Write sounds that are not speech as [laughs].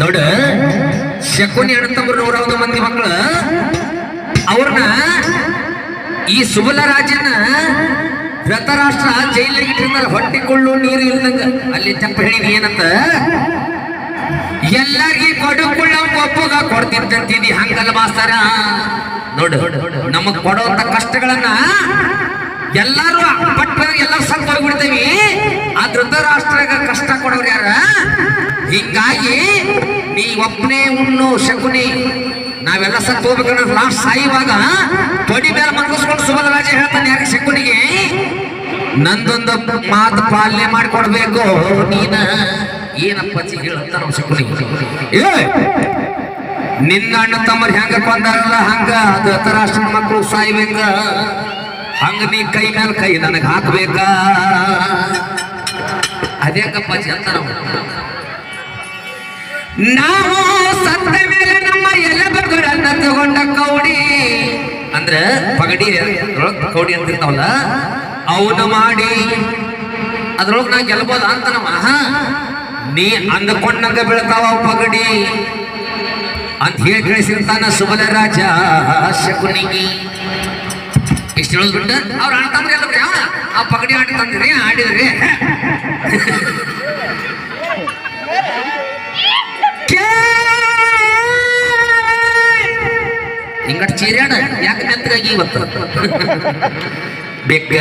ನೋಡ ಶಕುನಿ ಅಣ್ಣತಮ್ಮರು ನೂರ ಒಂದು ಮಂದಿ ಮಕ್ಕಳು ಅವ್ರನ್ನ ಈ ಸುಬಲ ರಾಜನ ಧೃತರಾಷ್ಟ್ರ ಜೈಲಿಗೆ ಇಟ್ಟಿರ್ತಾರ. ಹೊಟ್ಟಿಕೊಳ್ಳು ನೀರು ಇಲ್ಲದಂಗ ಅಲ್ಲಿ ತಪ್ಪ ಹೇಳಿದ ಏನಂತ? ಎಲ್ಲರಿಗೆ ಕೊಡುಕೊಳ್ಳ ಒಪ್ಪುಗ ಕೊಡ್ತಿದ್ದಂತಿದಿ ಹಂಗಲ್ಲ ಮಾಸ್ತರ. ನೋಡು ನಮಗ್ ಕೊಡುವಂತ ಕಷ್ಟಗಳನ್ನ ಎಲ್ಲಾರು ಪಟ್ಟ ಎಲ್ಲ ಸ್ವಲ್ಪ ಹಿಂಗಾಗಿ ನೀ ಒಬ್ಬನೇ ಉಣ್ಣು ಶಕುನಿ. ನಾವೆಲ್ಲ ಸತ್ತು ಹೋಗ್ಬೇಕಂದ್ರೆ ಲಾಸ್ಟ್ ಸಾಯುವಾಗ ತೊಡಿ ಮೇಲೆ ಮನಗಿಸ್ಕೊಂಡು ಸುಬಲರಾಜ ಹೇಳ್ತಾನೆ ಯಾರಿಗೆ ಶಕುನಿಗೆ? ನಂದೊಂದು ಮಾತು ಪಾಲನೆ ಮಾಡಿಕೊಡ್ಬೇಕು ನೀನ. ಏನಪ್ಪ ಹೇಳಂತ ನಾವು ಶಕುನಿಗೆ ಏ, ನಿನ್ನ ಅಣ್ಣ ತಮ್ಮರು ಹೆಂಗ ಕೊಂದಾರಲ್ಲ ಹಂಗ? ಧೃತರಾಷ್ಟ್ರನ ಮಕ್ಕಳು ಸಾಯ್ಬೇಕ. ಹಂಗ ನೀ ಕೈ ಮೇಲೆ ಕೈ ನನಗೆ ಹಾಕ್ಬೇಕ? ಅದೇ ಕಪ್ಪಾಜಿ ಅಂತ ನಾವು ಸತ್ತ ಮೇಲೆ ನಮ್ಮ ಎಲೆ ಬಗ್ಗರನ್ನ ತಗೊಂಡ ಕೌಡಿ. ಅಂದ್ರೆ ಪಗಡಿ ಕೌಡಿ ಅಂತ ಇರ್ತಾವಲ್ಲ ಅವನ್ನ ಮಾಡಿ ಅದ್ರೊಳಗೆ ನಾ ಗೆಲ್ಬೋದ ಅಂತ ನಮ್ಮ ನೀ ಅಂದ್ಕೊಂಡಂಗ ಬೀಳ್ತಾವ ಪಗಡಿ ಅಂತ ಹೇಳಿ ಕಳಿಸಿರ್ತಾನ ಸುಬಲ ರಾಜ ಶಕುನಿಗೆ. ಇಷ್ಟು ಹೇಳಿದ್ಬಿಟ್ಟ ಅವ್ರು ಎಲ್ಲ ಯಾವ ಆ ಪಗಡಿ ಆಟ ತಂದ್ರಿ, ಆಡಿದ್ರಿ. ಹಿಂಗಟ್ ಚೀರ್ಯಾಣ ಯಾಕೆ ಮೆತ್ತಗಾಗಿ ಇವತ್ತು? [laughs] ಬೆಕ್ಕ